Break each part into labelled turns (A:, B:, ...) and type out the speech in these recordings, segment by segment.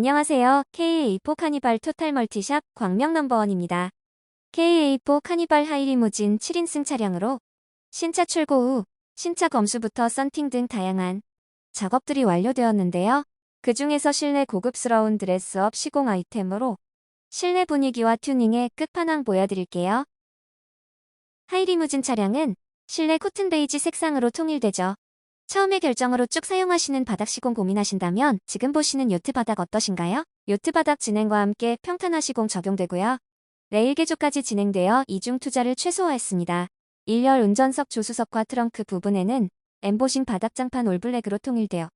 A: 안녕하세요. KA4 카니발 토탈 멀티샵 광명 넘버원입니다. KA4 카니발 하이리무진 7인승 차량으로 신차 출고 후 신차 검수부터 썬팅 등 다양한 작업들이 완료되었는데요. 그 중에서 실내 고급스러운 드레스업 시공 아이템으로 실내 분위기와 튜닝의 끝판왕 보여드릴게요. 하이리무진 차량은 실내 코튼 베이지 색상으로 통일되죠. 처음에 결정으로 쭉 사용하시는 바닥 시공 고민하신다면 지금 보시는 요트 바닥 어떠신가요? 요트 바닥 진행과 함께 평탄화 시공 적용되고요. 레일 개조까지 진행되어 이중 투자를 최소화했습니다. 1열 운전석 조수석과 트렁크 부분에는 엠보싱 바닥장판 올블랙으로 통일되어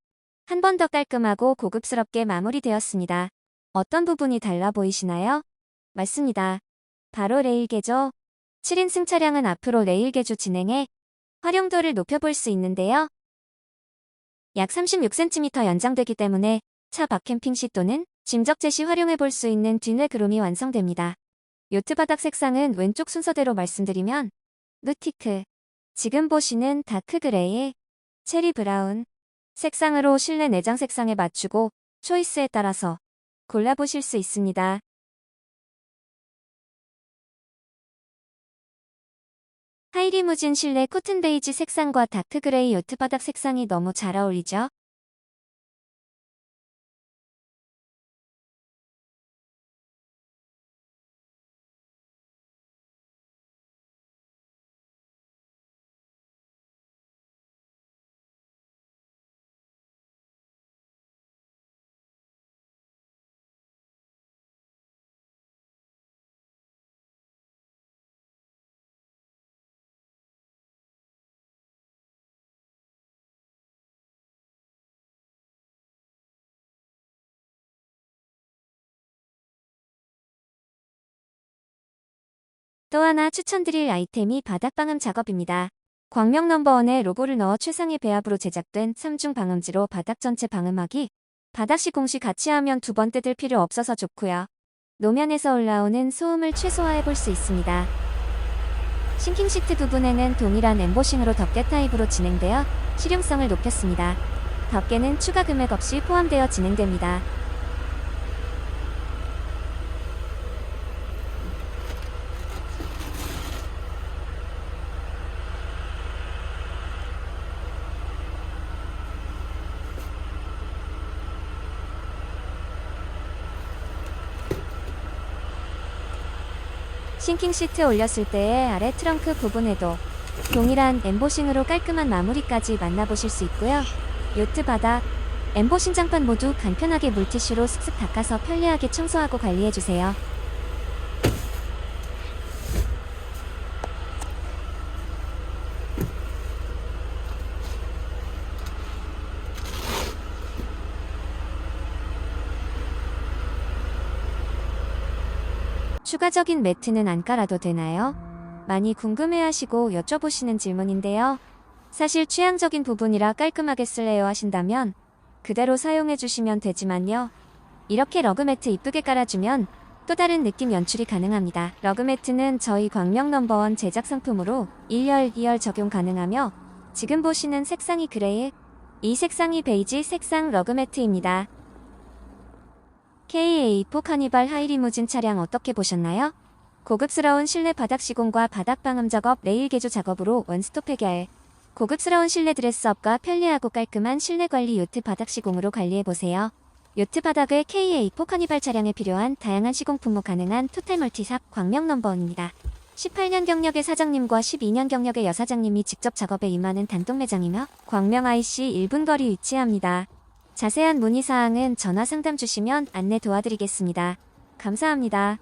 A: 한 번 더 깔끔하고 고급스럽게 마무리되었습니다. 어떤 부분이 달라 보이시나요? 맞습니다. 바로 레일 개조. 7인승 차량은 앞으로 레일 개조 진행해 활용도를 높여볼 수 있는데요. 약 36cm 연장되기 때문에 차 박캠핑 시 또는 짐적재 시 활용해 볼 수 있는 뒤뇌 그룸이 완성됩니다. 요트 바닥 색상은 왼쪽 순서대로 말씀드리면 루티크, 지금 보시는 다크 그레이, 체리 브라운 색상으로 실내 내장 색상에 맞추고 초이스에 따라서 골라보실 수 있습니다. 하이리무진 실내 코튼 베이지 색상과 다크 그레이 요트 바닥 색상이 너무 잘 어울리죠? 또 하나 추천드릴 아이템이 바닥 방음 작업입니다. 광명 넘버원에 로고를 넣어 최상의 배합으로 제작된 3중 방음지로 바닥 전체 방음하기. 바닥 시 공 시 같이 하면 두 번 뜯을 필요 없어서 좋고요. 노면에서 올라오는 소음을 최소화해 볼 수 있습니다. 싱킹 시트 부분에는 동일한 엠보싱으로 덮개 타입으로 진행되어 실용성을 높였습니다. 덮개는 추가 금액 없이 포함되어 진행됩니다. 싱킹 시트 올렸을 때의 아래 트렁크 부분에도 동일한 엠보싱으로 깔끔한 마무리까지 만나보실 수 있고요. 요트 바닥, 엠보싱 장판 모두 간편하게 물티슈로 슥슥 닦아서 편리하게 청소하고 관리해주세요. 추가적인 매트는 안 깔아도 되나요? 많이 궁금해하시고 여쭤보시는 질문인데요. 사실 취향적인 부분이라 깔끔하게 쓸래요 하신다면 그대로 사용해 주시면 되지만요. 이렇게 러그매트 이쁘게 깔아주면 또 다른 느낌 연출이 가능합니다. 러그매트는 저희 광명 넘버원 제작 상품으로 1열, 2열 적용 가능하며 지금 보시는 색상이 그레이, 이 색상이 베이지 색상 러그매트입니다. KA4 카니발 하이리무진 차량 어떻게 보셨나요? 고급스러운 실내 바닥 시공과 바닥 방음 작업, 레일 개조 작업으로 원스톱 해결. 고급스러운 실내 드레스업과 편리하고 깔끔한 실내 관리 요트 바닥 시공으로 관리해보세요. 요트 바닥을 KA4 카니발 차량에 필요한 다양한 시공 품목 가능한 토탈 멀티샵 광명 넘버원입니다. 18년 경력의 사장님과 12년 경력의 여사장님이 직접 작업에 임하는 단독 매장이며 광명 IC 1분 거리 위치합니다. 자세한 문의사항은 전화 상담 주시면 안내 도와드리겠습니다. 감사합니다.